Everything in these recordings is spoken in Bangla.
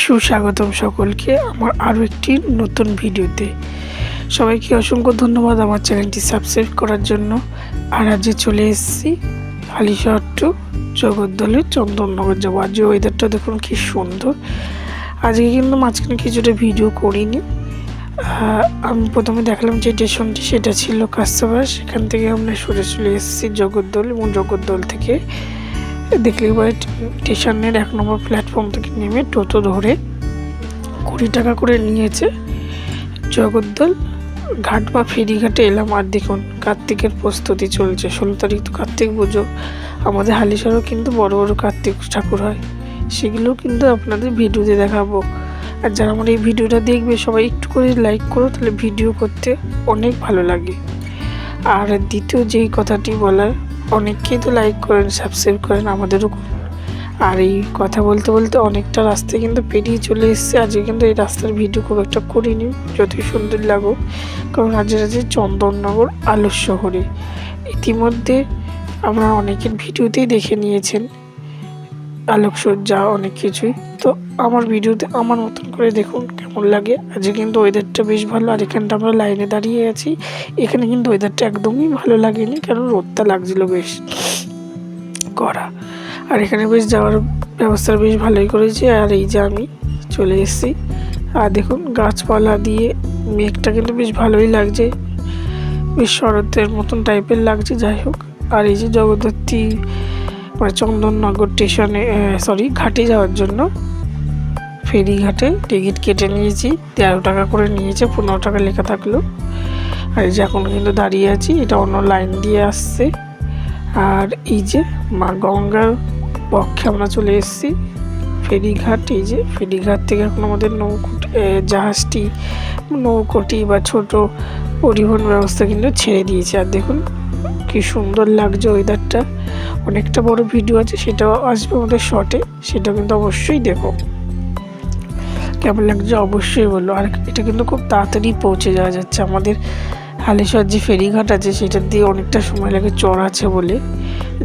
সুস্বাগতম সকলকে আমার আরও একটি নতুন ভিডিওতে। সবাইকে অসংখ্য ধন্যবাদ আমার চ্যানেলটি সাবস্ক্রাইব করার জন্য। আর আজকে চলে এসেছি হালিশহর টু জগদ্দলের চন্দননগর যাব। আজ ওয়েদারটা দেখুন কি সুন্দর। আজকে কিন্তু মাঝখানে কিছুটা ভিডিও করিনি। আমি প্রথমে দেখলাম যে স্টেশনটি সেটা ছিল কাস্টমার সেখান থেকে আমরা সরে চলে এসেছি জগদ্দল এবং জগদ্দল থেকে দেখলে এবার স্টেশনের এক নম্বর প্ল্যাটফর্ম থেকে নেমে টোটো ধরে কুড়ি টাকা করে নিয়েছে। জগদ্দল ঘাট বা ফেরিঘাটে এলাম। আর দেখুন, কার্তিকের প্রস্তুতি চলছে। ষোলো তারিখ তো কার্তিক পুজো। আমাদের হালিশহরও কিন্তু বড় বড় কার্তিক ঠাকুর হয়। সেগুলো কিন্তু আপনাদের ভিডিওতে দেখাবো। আর যারা আমার এই ভিডিওটা দেখবে, সবাই একটু করে লাইক করো, তাহলে ভিডিও করতে অনেক ভালো লাগে। আর দ্বিতীয় যেই কথাটি বলার অনেকেই তো লাইক করেন সাবস্ক্রাইব করেন আমাদেরও করুন। আর এই কথা বলতে বলতে অনেকটা রাস্তায় কিন্তু পেরিয়ে চলে এসেছে। আজকে কিন্তু এই রাস্তার ভিডিও খুব একটা করিনি, যতই সুন্দর লাগুক। কারণ আজকে আছে চন্দননগর আলোর শহরে ইতিমধ্যে আমরা অনেকের ভিডিওতেই দেখে নিয়েছেন আলোকসজ্জা অনেক কিছুই। তো আমার ভিডিওতে আমার মতন করে দেখুন কেমন লাগে? আজকে কিন্তু ওয়েদারটা বেশ ভালো। আর এখানটা আমরা লাইনে দাঁড়িয়ে আছি। এখানে কিন্তু ওয়েদারটা একদমই ভালো লাগেনি, কারণ রোদটা লাগছিল বেশ করা আর এখানে বেশ যাওয়ার ব্যবস্থা বেশ ভালোই করেছে। আর এই যে আমি চলে এসেছি। আর দেখুন, গাছপালা দিয়ে মেঘটা কিন্তু বেশ ভালোই লাগছে। বেশ শরতের মতন টাইপের লাগছে, যাই হোক। আর এই যে জগদ্ধাত্রী মানে চন্দননগর স্টেশনে সরি ঘাটে যাওয়ার জন্য ফেরিঘাটে টিকিট কেটে নিয়েছি, তেরো টাকা করে নিয়েছে, পনেরো টাকা লেখা থাকল। আর এই যে এখন কিন্তু দাঁড়িয়ে আছি, এটা অন্য লাইন দিয়ে আসছে। আর এই যে মা গঙ্গার পক্ষে আমরা চলে এসেছি, ফেরিঘাট, এই যে ফেরিঘাট থেকে এখন আমাদের নৌকোটি জাহাজটি, নৌকোটি বা ছোট পরিবহন ব্যবস্থা কিন্তু ছেড়ে দিয়েছে। আর দেখুন, কি সুন্দর লাগছে ওয়েদারটা অনেকটা বড় ভিডিও আছে, সেটাও আসবে আমাদের শর্টে সেটা কিন্তু অবশ্যই দেখো। কেমন লাগছে অবশ্যই বলো। আর এটা কিন্তু খুব তাড়াতাড়ি পৌঁছে যাওয়া যাচ্ছে। আমাদের হালেশ্বর যে ফেরিঘাট আছে, সেটা দিয়ে অনেকটা সময় লাগে চড় আছে বলে।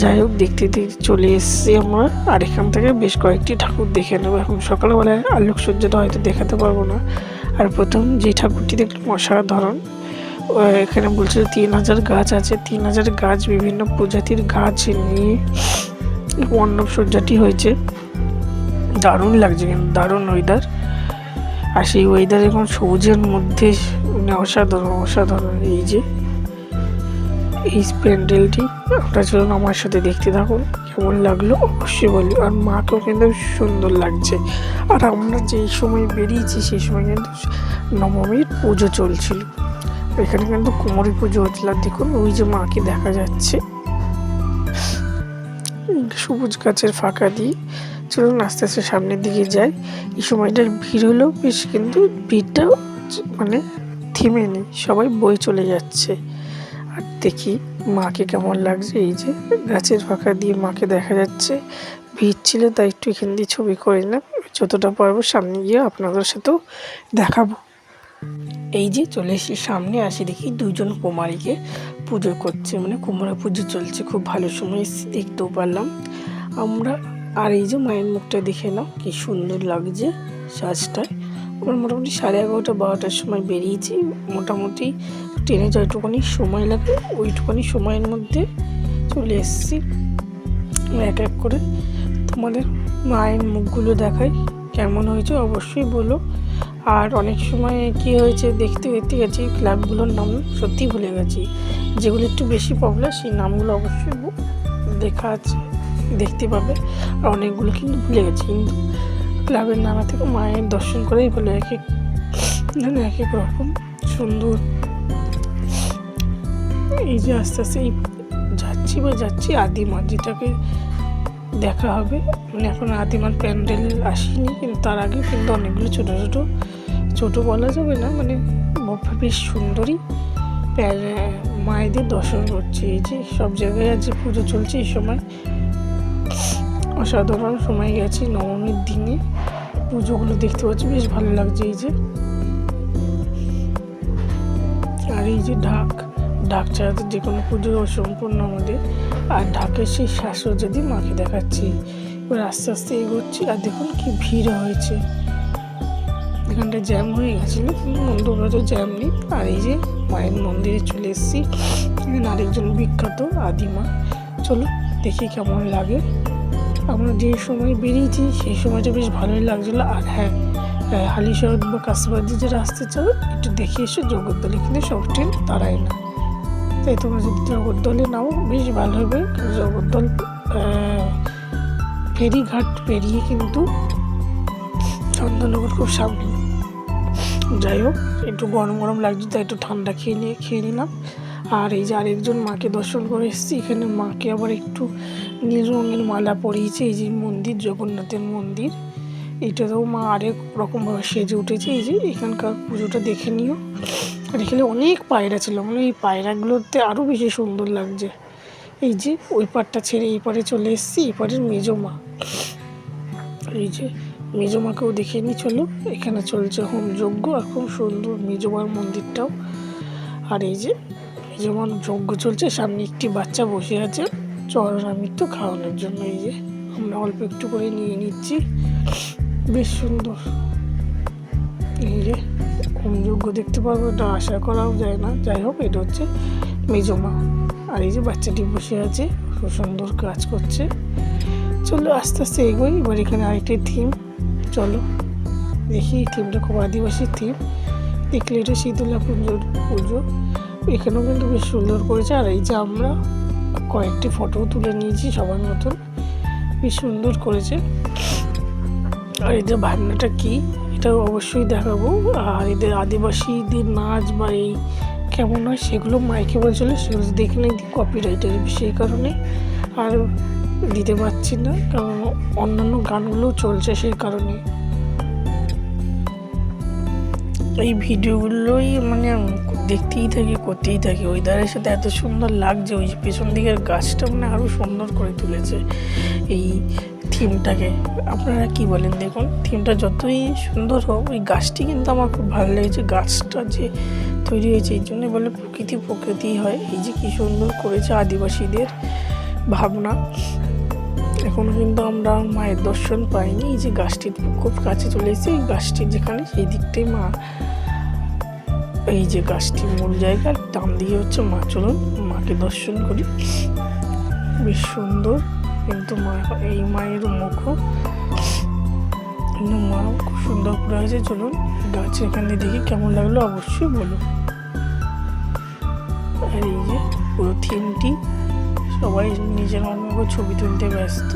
যাই হোক, দেখতে দেখতে চলে এসেছি আমরা। আর এখান থেকে বেশ কয়েকটি ঠাকুর দেখে নেব। এখন সকালবেলায় আলোকসজ্জাটা হয়তো দেখাতে পারব না। আর প্রথম যে ঠাকুরটি দেখলাম, অসাধারণ। এখানে বলছে তিন হাজার গাছ আছে। তিন হাজার গাছ, বিভিন্ন প্রজাতির গাছ নিয়ে মণ্ডপ সজ্জাটি হয়েছে। দারুণ লাগছে কিন্তু, দারুণ ওয়েদার আর সেই ওয়েদার এখন সবুজের মধ্যে মানে অসাধারণ অসাধারণ। এই যে, এই প্যান্ডেলটি, আপনারা চলুন আমার সাথে দেখতে থাকুন, কেমন লাগল অবশ্যই বলি আর মাকেও কিন্তু সুন্দর লাগছে। আর আমরা যেই সময় বেরিয়েছি, সেই সময় কিন্তু নবমীর পুজো চলছিল। এখানে কিন্তু কুমোরি পুজো হচ্ছিল আর দেখুন, ওই যে মাকে দেখা যাচ্ছে। সবুজ গাছের ফাঁকা দিয়ে। চলুন আস্তে আস্তে সামনের দিকে যাই। এই সময়টার ভিড় হলেও বেশ, কিন্তু ভিড়টাও মানে থেমে নেই। সবাই বই চলে যাচ্ছে। আর দেখি মাকে কেমন লাগছে। এই যে গাছের ফাঁকা দিয়ে মাকে দেখা যাচ্ছে। ভিড় ছিল, তাই একটু এখান দিয়ে ছবি করে নিলাম। যতটা পারব সামনে গিয়ে আপনাদের সাথেও দেখাবো। এই যে চলে এসে সামনে, আসি দেখি দুজন কুমারীকে পুজো করছে। মানে কুমারা পুজো চলছে, খুব ভালো সময় দেখতেও পারলাম। আমরা আর এই যে মায়ের মুখটা দেখে নাও, কি সুন্দর লাগছে সাজটায় আমরা মোটামুটি সাড়ে এগারোটা, বারোটার সময় বেরিয়েছি। মোটামুটি ট্রেনে যতটুকুনি সময় লাগে, ওইটুকুনি সময়ের মধ্যে চলে এসেছি। এক এক করে তোমাদের মায়ের মুখগুলো দেখাই, কেমন হয়েছে অবশ্যই বলো। আর অনেক সময় কি হয়েছে দেখতে দেখতে গেছি, ক্লাবগুলোর নাম সত্যি ভুলে গেছি। যেগুলো একটু বেশি পপুলার সেই নামগুলো অবশ্যই লেখা আছে দেখতে পাবে। আর অনেকগুলো কিন্তু ভুলে গেছি, কিন্তু ক্লাবের নামা থেকে মায়ের দর্শন করেই বলে এক এক যেন এক এক রকম সুন্দর। এই যে আস্তে আস্তে এই যাচ্ছি বা যাচ্ছি আদিমা যেটাকে দেখা হবে। মানে এখন আদিমার প্যান্ডেল আসেনি, কিন্তু তার আগে কিন্তু অনেকগুলো ছোটো ছোটো ছোটো বলা যাবে না মানে বেশ সুন্দরী মায়েদের দর্শন করছে। এই যে সব জায়গায় আজ পুজো চলছে এই সময়। অসাধারণ সময় গেছি নবমীর দিনে। পুজোগুলো দেখতে পাচ্ছি, বেশ ভালো লাগছে এই যে। আর এই যে ঢাক ঢাক ছাড়া তো যে কোনো পুজো অসম্পূর্ণ আমাদের। আর ঢাকের সেই শ্বাসও যদি মাকে দেখাচ্ছি। এবার আস্তে আস্তে এগোচ্ছি, আর দেখুন কি ভিড় হয়েছে। এখানটা জ্যাম হয়ে গেছিল কিন্তু মন্দিরে তো জ্যাম নেই। আর এই যে মায়ের মন্দিরে চলে এসেছি। আরেকজন বিখ্যাত আদিমা। চলো দেখি কেমন লাগে। আমরা যে সময় বেরিয়েছি, সেই সময়টা বেশ ভালোই লাগছিল। আর হ্যাঁ হালিশহর বা কাশিবাদি যারা আসতে চাও, একটু দেখে এসে, জগদ্দলে কিন্তু সব ট্রেন না। তাই তোমরা যদি জগদ্দলে নাও, বেশ ভালো হবে। জগদ্দল ফেরিঘাট পেরিয়ে কিন্তু চন্দননগর খুব সামনে যাই হোক, একটু গরম গরম লাগছে, তাই একটু ঠান্ডা খেয়ে নিয়ে, খেয়ে নিলাম। আর এই যে আরেকজন মাকে দর্শন করে এসেছি, এখানে মাকে আবার একটু নীল রঙের মালা পরিয়েছে, এই যে মন্দির, জগন্নাথের মন্দির। এটাতেও মা আরেক রকমভাবে সেজে উঠেছে, এই যে এখানকার পুজোটা দেখে নিও। আর এখানে অনেক পায়রা ছিল মানে এই পায়রাগুলোতে আরও বেশি সুন্দর লাগছে। এই যে ওই পাড়টা ছেড়ে এই পারে চলে এসেছি, এই পারের মেজো মা। এই যে মেজমাকেও দেখে নি, চলো, এখানে চলছে হোম যজ্ঞ আর খুব সুন্দর মেজমার মন্দিরটাও। আর এই যে মেজমার যজ্ঞ চলছে, সামনে একটি বাচ্চা বসে আছে। চরণামৃত খাওয়ানোর জন্য এই যে, আমরা অল্প একটু করে নিয়ে নিচ্ছি। বেশ সুন্দর। এই যে হোম যজ্ঞ দেখতে পারব এটা আশা করাও যায় না। যাই হোক, এটা হচ্ছে মেজমা। আর এই যে বাচ্চাটি বসে আছে, খুব সুন্দর কাজ করছে। চলো আস্তে আস্তে এগোই, এবার এখানে আরেকটি থিম। চলো, দেখি এই থিমটা খুব আদিবাসী থিম। দেখলে এটা শীতলা পুজোর পুজো। এখানেও কিন্তু বেশ সুন্দর করেছে। আর এই যে আমরা কয়েকটি ফটো তুলে নিয়েছি সবার মতন, বেশ সুন্দর করেছে। আর এদের ভাবনাটা কি এটা অবশ্যই দেখাবো। আর এদের আদিবাসীদের নাচ বা এই কেমন হয় সেগুলো মাইকে বলছিল, সেগুলো দেখে নাকি কপিরাইটের সেই কারণে। আর দিতে পারছি না, কারণ অন্যান্য গানগুলোও চলছে সেই কারণে। এই ভিডিওগুলোই মানে দেখতেই থাকি, করতেই থাকি। ওয়েদারের সাথে এত সুন্দর লাগছে, ওই পেছন দিকের গাছটা মানে আরও সুন্দর করে তুলেছে এই থিমটাকে আপনারা কি বলেন দেখুন থিমটা যতই সুন্দর হোক, ওই গাছটি কিন্তু আমার খুব ভালো লেগেছে। গাছটা যে তৈরি হয়েছে এই জন্য বলে প্রকৃতি প্রকৃতি হয়। এই যে কী সুন্দর করেছে আদিবাসীদের ভাবনা। এখনও কিন্তু আমরা মায়ের দর্শন পাইনি। এই যে গাছটির খুব কাছে চলে এসেছি, এই গাছটির যেখানে সেই দিকটাই মা এই যে গাছটি মূল জায়গা ডান দিকে হচ্ছে মা, চলুন মাকে দর্শন করি। বেশ সুন্দর, কিন্তু মা, এই মায়ের মুখও মা খুব সুন্দর করে আছে, চলুন গাছ এখানে দেখি কেমন লাগল, অবশ্যই বলুন আর এই যে পুরো থিমটি, সবাই নিজের মতো ছবি তুলতে ব্যস্ত।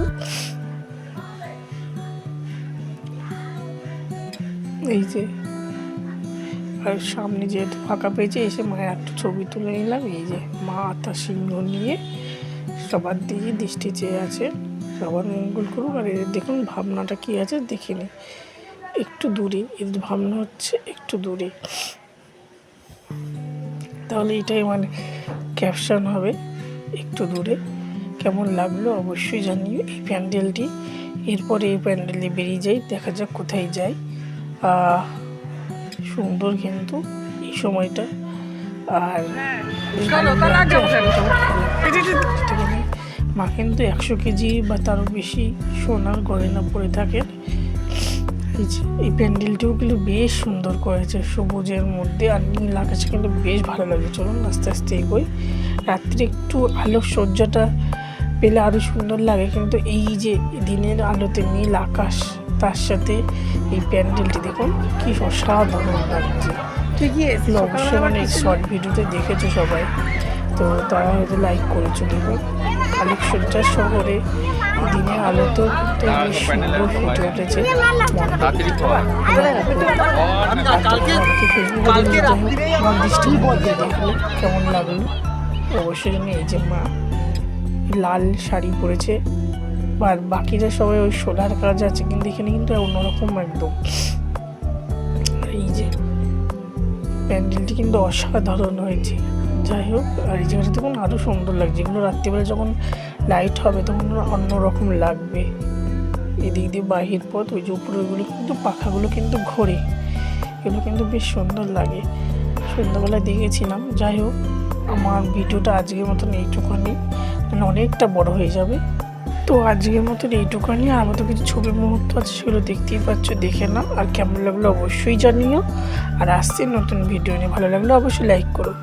এই যে আর সামনে যেহেতু ফাঁকা পেয়েছে, এসে মায়ের একটা ছবি তুলে নিলাম। এই যে মা তার সিংহ নিয়ে সবার দিকে দৃষ্টি চেয়ে আছে। সবার মঙ্গল করুক। আর এদের দেখুন ভাবনাটা কি আছে, দেখে নি একটু দূরে এদের ভাবনা হচ্ছে একটু দূরে। তাহলে এটাই মানে ক্যাপশন হবে, একটু দূরে। কেমন লাগল অবশ্যই জানিও এই প্যান্ডেলটি। এরপরে এই প্যান্ডেলে বেরিয়ে যাই, দেখা যাক কোথায় যাই। সুন্দর কিন্তু এই সময়টা। আর মা কিন্তু একশো কেজি বা তারও বেশি সোনার গয়না পরে থাকেন। এই এই প্যান্ডেলটিও কিন্তু বেশ সুন্দর করেছে সবুজের মধ্যে আর নীল আকাশে কিন্তু বেশ ভালো লাগে চলুন আস্তে আস্তে এগোই। রাত্রে একটু আলোক সজ্জাটা পেলে আরও সুন্দর লাগে। কিন্তু এই যে দিনের আলোতে নীল আকাশ তার সাথে এই প্যান্ডেলটি দেখুন কি অসাধারণ লাগছে। ঠিকই আছে অবশ্যই মানে শর্ট ভিডিওতে দেখেছ সবাই। তো তারা হয়তো লাইক করেছ দেখুন। আলোকসজ্জার শহরে দিনে আলোতেও কিন্তু বেশ সুন্দর ফুটে উঠেছে। কর দেখল কেমন লাগল। অবশ্যই জানি এই যে মা লাল শাড়ি পরেছে। আর বাকিরা সবাই ওই সোলার কাজ আছে কিন্তু এখানে কিন্তু অন্যরকম একদম। এই যে, প্যান্ডেলটি কিন্তু অসাধারণ হয়েছে। যাই হোক, আর এই জায়গাটা দেখুন আরও সুন্দর লাগছে। এগুলো রাত্রিবেলা যখন লাইট হবে তখন অন্যরকম লাগবে। এদিক দিয়ে বাহির পথ, ওই যে উপরেগুলো কিন্তু পাখাগুলো কিন্তু ঘোরে। এগুলো কিন্তু বেশ সুন্দর লাগে। সন্ধ্যাবেলায় দেখেছিলাম। যাই হোক, আমার ভিডিওটা আজকের মতন এইটুখানি অনেকটা বড় হয়ে যাবে। তো আজকের মতন এইটুকানি আর আমাদের কিছু ছবির মুহূর্ত আছে, সেগুলো দেখতেই পাচ্ছ, দেখে নাও। আর কেমন লাগল অবশ্যই জানিও। আর আসছে নতুন ভিডিও নিয়ে। ভালো লাগলে অবশ্যই লাইক করো।